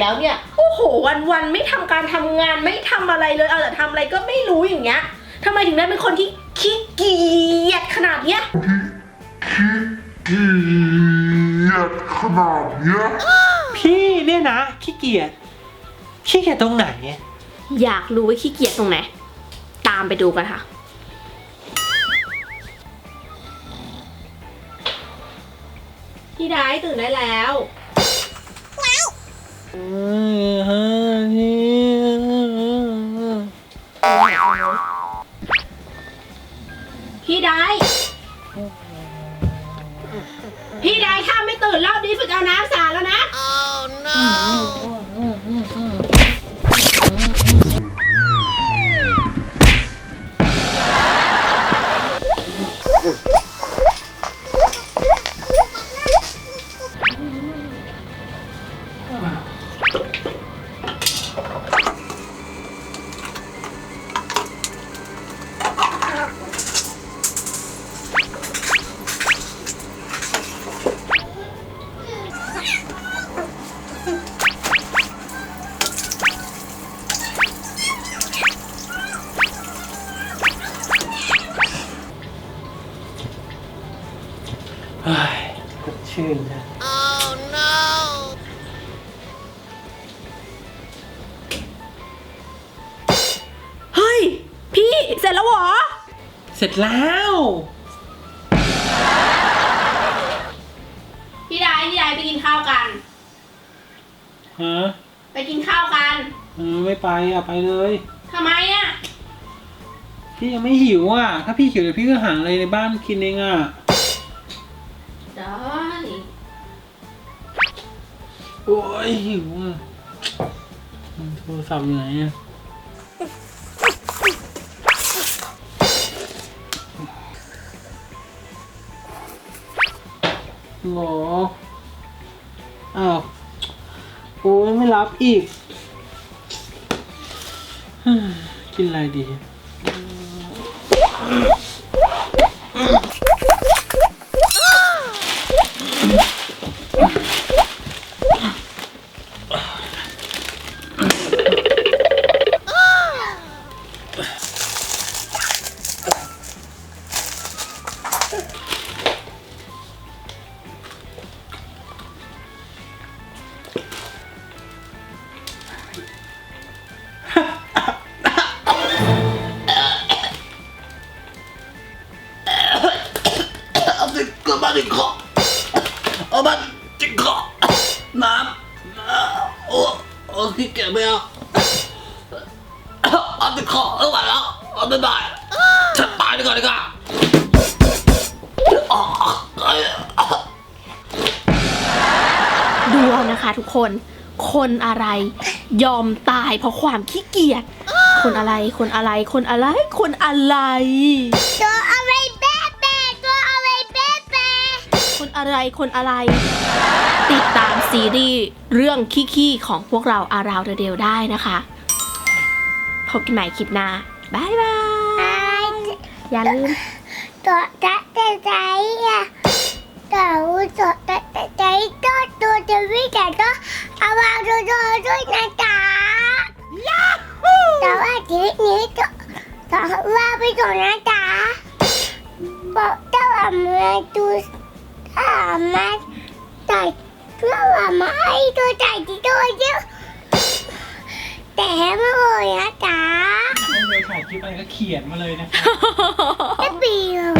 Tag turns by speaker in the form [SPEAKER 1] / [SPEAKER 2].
[SPEAKER 1] แล้วเนี่ยโอ้โหวันๆไม่ทำการทำงานไม่ทำอะไรเลยเอาแต่ทำอะไรก็ไม่รู้อย่างเงี้ยทำไมถึงได้เป็นคนที่ขี้เกียจขนาดเนี้ย
[SPEAKER 2] เกลียดขนาดเนี้ย
[SPEAKER 3] พี่เนี่ยนะขี้เกียจขี้เกียจตรงไหน
[SPEAKER 1] อยากรู้ว่าขี้เกียจตรงไหน ตามไปดูกันค่ะพี่ได้ตื่นได้แล้ว พี่ได้พี่ได้ถ้าไม่ตื่นรอบนี้ฝึกเอาน้ำสาดแล้วนะ
[SPEAKER 3] เฮ้ ชื่นนะ
[SPEAKER 1] เฮ้ย พี่เสร็จแล้วเหรอ
[SPEAKER 3] เสร็จแล้ว
[SPEAKER 1] พี่ได้พี่ได้ไปกินข้าวกัน
[SPEAKER 3] ฮะ
[SPEAKER 1] ไปกินข้าวกัน
[SPEAKER 3] เออไม่ไปอะ ไปเลย
[SPEAKER 1] ทำไมอะ
[SPEAKER 3] พี่ยังไม่หิวอะ ถ้าพี่หิวเดี๋ยวพี่ก็หาอะไรในบ้านกินเองอะ โอ้ยหิวอะโทรศัพท์อยู่ไหนอะหรออ้าวโอ้ยไม่รับอีก กินอะไรดี
[SPEAKER 4] มาติดคอเอามาติคอน้ำโอ้โอ้ขี้เกียจไม่เอาเอาติดคอเอาไหวแล้วเอาไม่ได้ฉันตายดีกว่าดีกว่าอ๋อเอ้ย
[SPEAKER 1] ดูเอานะคะทุกคน คนอะไร ยอมตายเพราะความขี้เกียจ คนอะไร คนอะไร คนอะไร คนอะไร
[SPEAKER 5] ตัวอะไรแป๊ะแป๊ะตัวอะไรแป๊ะแป๊ะ
[SPEAKER 1] คนอะไร คนอะไร ติดตามซีรีส์เรื่องขี้ๆของพวกเราอาราวเดลได้นะคะ พบกันใหม่คลิปหน้าบายบาย อย่าลืม
[SPEAKER 5] ตัวจะจะใจอะตัวตัวจะจะใจตัวตัวจะวิ่งแต่ตัวเอามาดูดูด้วยนะจ๊ะยาฮูแต่ว่าทีนี้ตัวตัวว่าไปก่อนนะจ๊ะบอกเจ้าอามาดูถ้ามาใจเจ้าอามาไอ้ตัวใจที่ตัวเยอะแต่ไม่เลยนะจ๊ะ
[SPEAKER 3] ไม่เคลิปอะไรก็เขียนมาเลยนะ
[SPEAKER 5] ครับ ไม่ปีเลย